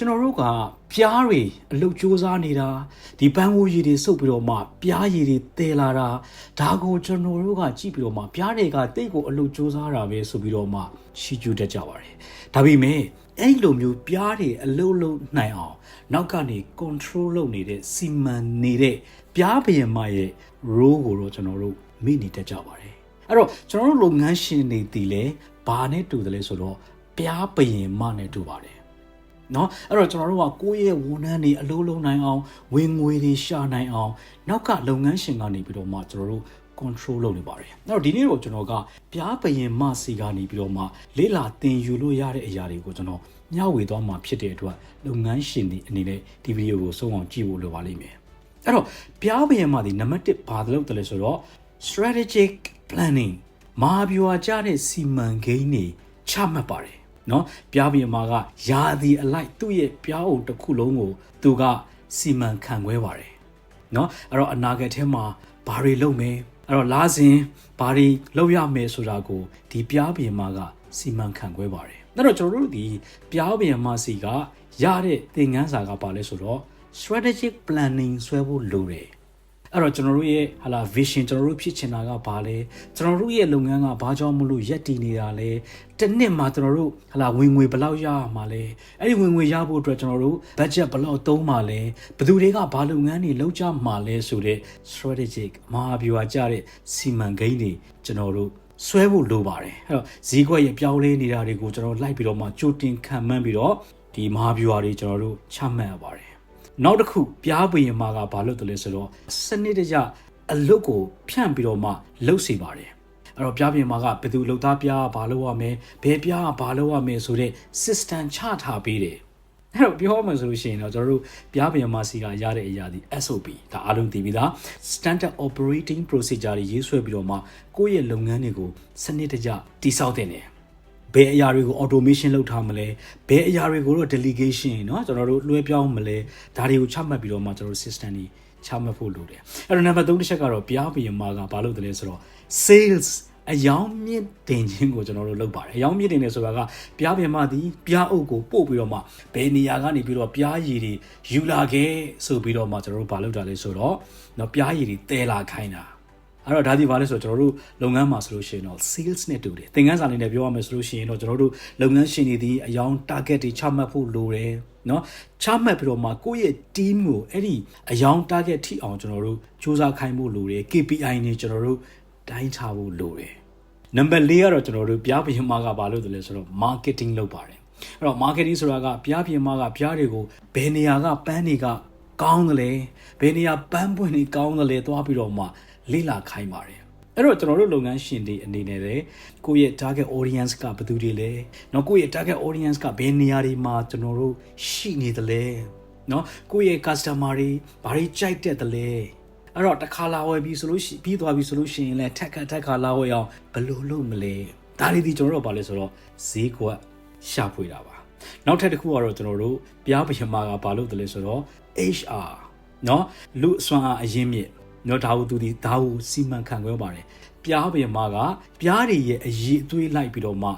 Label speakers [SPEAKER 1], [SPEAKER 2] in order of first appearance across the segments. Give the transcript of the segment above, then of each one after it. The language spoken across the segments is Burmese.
[SPEAKER 1] ကျွန်တော်တို့ကပြားတွေအလုတ်စူးစမ်းနေတာဒီပန်းဝူရည်တွေစုပ်ပြီးတော့မှပြားရည်တွေတဲလာတာဒါကိုကျွန်တော်တို့ကကြည့်ပြီးတော့မှပြားတွေကတိတ်ကိုအလုတ်စူးစမ်းတာပဲဆိုပြီးတော့မှရှီကျူတတ်ကြပါတယ်ဒါပေမဲ့အဲ့လိုမျိုးပြားတွေအလုတ်လုတ်နိုင်အောင်နောက်ကနေ control လုပ်နေတဲ့စီမံနေတဲ့ပြားဘယင်မရဲ့ role ကိုတော့ကျွန်တော်တို့မိနေတတ်ကြပါတယ်အဲ့တော့ကျွန်တော်တို့လုပ်ငန်းရှင်တွေတီလဲဘာနဲ့တူတယ်လဲဆိုတော့ပြားဘယင်မနဲ့တူပါတယ် เนาะအဲ့တော့ကျွန်တော်တို့ကကိုယ့်ရဲ့ဝန်ထမ်းတွေအလုပ်လုပ်နိုင်အောင်ဝင်ငွေတွေရှာနိုင်အောင်နောက်ကလုပ်ငန်းရှင်ကနေပြီးတော့မှကျွန်တော်တို့ control လုပ်နေပါတယ်အဲ့တော့ဒီနေ့တော့ကျွန်တော်ကပြားပရင်မစီကနေပြီးတော့မှလေးလာတင်ယူလို့ရတဲ့အရာတွေကိုကျွန်တော်မျှဝေသွားမှာဖြစ်တဲ့အတွက်လုပ်ငန်းရှင်တွေအနေနဲ့ဒီဗီဒီယိုကိုဆုံးအောင်ကြည့်ဖို့လိုပါလိမ့်မယ်အဲ့တော့ပြားပရင်မဒီနံပါတ်1ဘာလို့တလဲဆိုတော့ strategic planning မဟာဗျူဟာကျတဲ့စီမံကိန်းတွေချမှတ်ပါတယ် နော်ပြားပြင်မာကယာဒီအလိုက်သူ့ရဲ့ပြားအုပ်တစ်ခုလုံးကိုသူကစီမံခန့်ခွဲပါတယ်နော်အဲ့တော့အနာဂတ်ထဲမှာဘာတွေလုပ်မယ်အဲ့တော့လာစဉ်ဘာတွေလုပ်ရမယ်ဆိုတာကိုဒီပြားပြင်မာကစီမံခန့်ခွဲပါတယ်အဲ့တော့ကျွန်တော်တို့ဒီပြားပြင်မာစီကရတဲ့သင်ခန်းစာကပါလဲဆိုတော့ strategic planning ဆွဲဖို့လိုတယ် အဲ့တော့ကျွန်တော်တို့ရဲ့ဟာလာ vision ကျွန်တော်တို့ဖြစ်ချင်တာကဘာလဲကျွန်တော်တို့ရဲ့လုပ်ငန်းကဘာကြောင့်မလို့ရက်တည်နေတာလဲတစ်နှစ်မှာကျွန်တော်တို့ဟာလာဝင်ငွေဘယ်လောက်ရမှာလဲအဲ့ဒီဝင်ငွေရဖို့အတွက်ကျွန်တော်တို့ budget ဘယ်လောက်သုံးမှာလဲဘယ်သူတွေကဘာလုပ်ငန်းတွေလုပ်ကြမှာလဲဆိုတဲ့ strategic မဟာဗျူဟာကြတဲ့စီမံကိန်းတွေကျွန်တော်တို့ဆွဲဖို့လိုပါတယ်အဲ့တော့ဈေးကွက်ရဲ့ပြောင်းလဲနေတာတွေကိုကျွန်တော်တို့လိုက်ပြီးတော့မှကြိုတင်ခံမှန်းပြီးတော့ဒီမဟာဗျူဟာတွေကျွန်တော်တို့ချမှတ်ရပါတယ် နောက်တစ်ခုပြားပင်မာကဘာလို့တလဲဆိုတော့စနစ်တကျအလုတ်ကိုဖြန့်ပြီးတော့မှလှုပ်စေပါတယ်အဲ့တော့ပြားပင်မာကဘယ်သူလှုပ်သားပြားဘာလုပ်ရမလဲဘယ်ပြားကဘာလုပ်ရမလဲဆိုတဲ့ system ချထားပေးတယ်အဲ့တော့ပြောမှဆိုလို့ရှိရင်တော့ကျွန်တော်တို့ပြားပင်မာစီကရတဲ့အရာဒီ SOP ဒါအားလုံးသိပြီလား standard operating procedure တွေရေးဆွဲပြီးတော့မှကိုယ့်ရဲ့လုပ်ငန်းတွေကိုစနစ်တကျတည်ဆောက်တင်တယ် ဘယ်အရာတွေကို automation လုပ်ထားမလဲဘယ်အရာတွေကိုတော့ delegation เนาะကျွန်တော်တို့လွှဲပြောင်းမလဲဒါတွေကိုချမှတ်ပြီးတော့မှကျွန်တော်တို့ system တွေချမှတ်ဖို့လိုတယ်အဲ့တော့ number 3တစ်ချက်ကတော့ပြားပြင်မာကဘာလို့တလဲဆိုတော့ sales အယောင်မြင့်တင်ခြင်းကိုကျွန်တော်တို့လုပ်ပါတယ်အယောင်မြင့်တင်တယ်ဆိုတာကပြားပြင်မာသည်ပြားအုပ်ကိုပို့ပြီးတော့မှဘယ်နေရာကနေပြီးတော့ပြားရည်တွေယူလာခဲ့ဆိုပြီးတော့မှကျွန်တော်တို့ဘာလုပ်တာလဲဆိုတော့เนาะပြားရည်တွေတဲလာခိုင်းတာ အဲ့တော့ဒါဒီဘာလဲဆိုတော့ကျွန်တော်တို့လုပ်ငန်းမှာဆိုလို့ရှိရင်တော့ sales နဲ့တူတယ်သင်ခန်းစာလေးနဲ့ပြောရမယ်ဆိုလို့ရှိရင်တော့ကျွန်တော်တို့လုပ်ငန်းရှင်တွေဒီအယောင် target တွေချမှတ်ဖို့လိုတယ်เนาะချမှတ်ပြီးတော့မှကိုယ့်ရဲ့ team ကိုအဲ့ဒီအယောင် target ထိအောင်ကျွန်တော်တို့စူးစမ်းခိုင်းဖို့လိုတယ် KPI တွေကျွန်တော်တို့တိုင်းထားဖို့လိုတယ်နံပါတ်၄ကတော့ကျွန်တော်တို့ပြားပြင်မာကဘာလို့တလဲဆိုတော့ marketing လုပ်ပါတယ်အဲ့တော့ marketing ဆိုတာကပြားပြင်မာကပြားတွေကိုဘယ်နေရာကပန်းတွေကကောင်းတယ်လဲဘယ်နေရာပန်းပွင့်တွေကောင်းတယ်လဲသွားပြီးတော့မှ လေ့လာခိုင်းပါတယ်အဲ့တော့ကျွန်တော်တို့လုပ်ငန်းရှင်တွေအနေနဲ့လည်းကိုယ့်ရဲ့ target audience ကဘယ်သူတွေလဲเนาะကိုယ့်ရဲ့ target audience ကဘယ်နေရာတွေမှာကျွန်တော်တို့ရှိနေသလဲเนาะကိုယ့်ရဲ့ customer တွေဘာတွေကြိုက်တတ်တယ်လဲအဲ့တော့တစ်ခါလာဝယ်ပြီးဆိုလို့ရှိပြီးသွားပြီဆိုလို့ရှိရင်လည်းထက်ခါထက်ခါလာဝယ်အောင်ဘယ်လိုလုပ်မလဲဒါတွေဒီကျွန်တော်တို့ဘာလဲဆိုတော့ဈေးကွက်ရှာဖွေတာပါနောက်ထပ်တစ်ခုကတော့ကျွန်တော်တို့ပြားပယမာကဘာလို့တလဲဆိုတော့ HR เนาะလူအစွမ်းအားအရင်းမြစ် เนาะဒါဟုသူဒီဒါဟုစီမံခန့်ခွဲပါတယ်ပြားပယမာကပြားတွေရဲ့အရေးအသွေးလိုက်ပြီးတော့မှ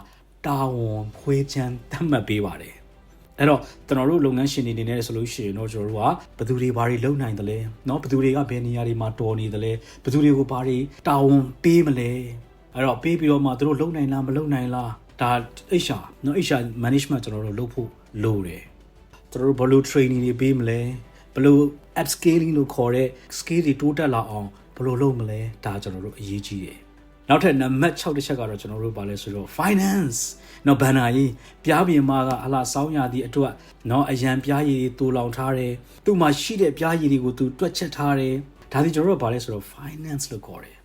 [SPEAKER 1] တာဝန်ဖွေးချမ်းတတ်မှတ်ပေးပါတယ်အဲ့တော့ကျွန်တော်တို့လုပ်ငန်းရှင်တွေအနေနဲ့ဆိုလို့ရှိရင်တော့ကျွန်တော်တို့ကဘယ်သူတွေဘာတွေလုပ်နိုင်တယ်လဲเนาะဘယ်သူတွေကဘယ်နေရာတွေမှာတော်နေတယ်လဲဘယ်သူတွေကိုဘာတွေတာဝန်ပေးမလဲအဲ့တော့ပေးပြီးတော့မှသူတို့လုပ်နိုင်လားမလုပ်နိုင်လားဒါ HR เนาะ HR management ကျွန်တော်တို့လုပ်ဖို့လိုတယ်ကျွန်တော်တို့ဘယ်လို training တွေပေးမလဲ ဘယ်လို upscaling လို့ခေါ်တဲ့ skill တွေတိုးတက်လာအောင်ဘယ်လိုလုပ်မလဲဒါကျွန်တော်တို့အရေးကြီးတယ်နောက်ထပ်နံပါတ်6တစ်ချက်ကတော့ကျွန်တော်တို့ဗာလဲဆိုတော့ finance နော်ဘန်နာကြီးပြားပြင်မာကအလားစောင်းရသည့်အတွက်နော်အရန်ပြားရည်တွေတူလောင်ထားတယ်သူ့မှာရှိတဲ့ပြားရည်တွေကိုသူတွက်ချက်ထားတယ်ဒါဒီကျွန်တော်တို့ဗာလဲဆိုတော့ finance လို့ခေါ်တယ်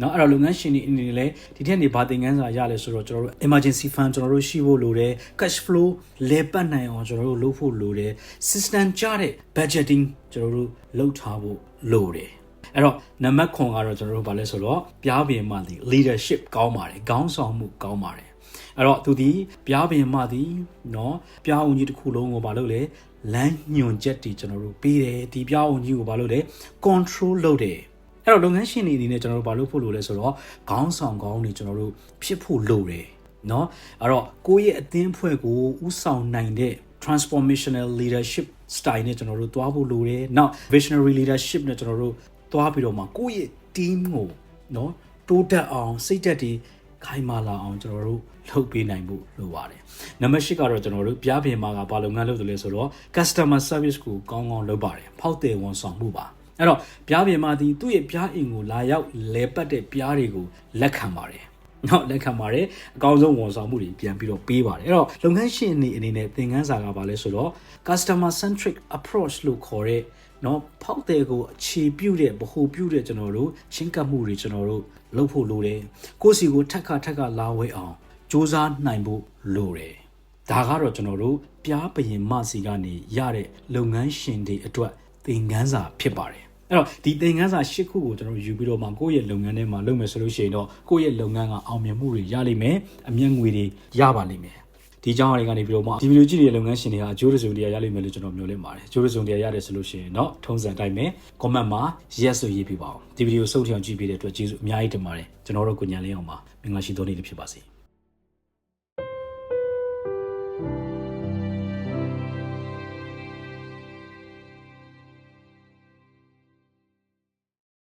[SPEAKER 1] နော်အဲ့တော့လုပ်ငန်းရှင်တွေအနေနဲ့လည်းဒီထက်နေဘာသင်ခန်းစာရလဲဆိုတော့ကျွန်တော်တို့ emergency fund ကျွန်တော်တို့ရှိဖို့လိုတယ် cash flow လဲပတ်နိုင်အောင်ကျွန်တော်တို့လုပ်ဖို့လိုတယ် system ကြတဲ့ budgeting ကျွန်တော်တို့လုပ်ထားဖို့လိုတယ်အဲ့တော့နံပါတ်9ကတော့ကျွန်တော်တို့ဗာလဲဆိုတော့ပြားပင်မှဒီ leadership ကောင်းပါတယ်ခေါင်းဆောင်မှုကောင်းပါတယ်အဲ့တော့သူဒီပြားပင်မှဒီเนาะပြားအောင်ကြီးတစ်ခုလုံးကိုဗာလို့လေလမ်းညွန်ချက်တွေကျွန်တော်တို့ပေးတယ်ဒီပြားအောင်ကြီးကိုဗာလို့လေ control လုပ်တယ် အဲ့တော့လုပ်ငန်းရှင်တွေအနေနဲ့ကျွန်တော်တို့ဘာလုပ်ဖို့လိုလဲဆိုတော့ခေါင်းဆောင်ကောင်းတွေကျွန်တော်တို့ဖြစ်ဖို့လိုတယ်เนาะအဲ့တော့ကိုယ့်ရဲ့အသင်းဖွဲ့ကိုဥဆောင်နိုင်တဲ့ transformational leadership style နဲ့ကျွန်တော်တို့သွားဖို့လိုတယ်။ Now visionary leadership နဲ့ကျွန်တော်တို့သွားပြီးတော့မှကိုယ့်ရဲ့ team ကိုနော်တိုးတက်အောင်စိတ်သက်တည်ခိုင်မာလာအောင်ကျွန်တော်တို့လုပ်ပေးနိုင်ဖို့လိုပါတယ်။နံပါတ်၈ကတော့ကျွန်တော်တို့ပြားပြင်မှာကဘာလုပ်ငန်းလုပ်တယ်လဲဆိုတော့ customer service ကိုကောင်းကောင်းလုပ်ပါတယ်။ဖောက်တယ်ဝန်ဆောင်မှုပါ။ အဲ့တော့ပြားပြင်မှာဒီသူ့ရဲ့ပြားအင်ကိုလာရောက်လဲပတ်တဲ့ပြားတွေကိုလက်ခံပါတယ်။နော်လက်ခံပါတယ်အကောင်းဆုံးဝန်ဆောင်မှုတွေပြန်ပြီးတော့ပေးပါတယ်အဲ့တော့လုပ်ငန်းရှင်အနေအနေနဲ့သင်ခန်းစာကဘာလဲဆိုတော့ customer centric approach လို့ခေါ်တဲ့နော်ဖောက်တယ်ကိုအခြေပြုတဲ့ဗဟိုပြုတဲ့ကျွန်တော်တို့ချင်းကပ်မှုတွေကျွန်တော်တို့လုပ်ဖို့လိုတယ်ကိုယ့်စီကိုထက်ခါထက်ခါလာဝဲအောင်စူးစမ်းနိုင်ဖို့လိုတယ်ဒါကတော့ကျွန်တော်တို့ပြားပရင်မစီကနေရတဲ့လုပ်ငန်းရှင်တွေအတွက်သင်ခန်းစာဖြစ်ပါတယ် အဲ့တော့ဒီသင်ခန်းစာ၈ခုကိုကျွန်တော်ယူပြီးတော့မှကိုယ့်ရဲ့လုပ်ငန်းထဲမှာလုပ်မယ်ဆိုလို့ရှိရင်တော့ကိုယ့်ရဲ့လုပ်ငန်းကအောင်မြင်မှုတွေရလိမ့်မယ်အမျက်ငွေတွေရပါလိမ့်မယ်ဒီကြောင်းအရာတွေကနေပြီးတော့မှဒီဗီဒီယိုကြည့်နေတဲ့လုပ်ငန်းရှင်တွေဟာအကျိုးရစုံတရားရလိမ့်မယ်လို့ကျွန်တော်မျှော်လင့်ပါတယ်အကျိုးရစုံတရားရတယ်ဆိုလို့ရှိရင်တော့ထုံးစံတိုင်းပဲ comment မှာ yes ဆိုရေးပြပါအောင်ဒီဗီဒီယိုစုပ်ထအောင်ကြည့်ပေးတဲ့အတွက်ကျေးဇူးအများကြီးတင်ပါတယ်ကျွန်တော်တို့ကိုညံလင်းအောင်ပါမင်္ဂလာရှိသောနေ့လေးဖြစ်ပါစေ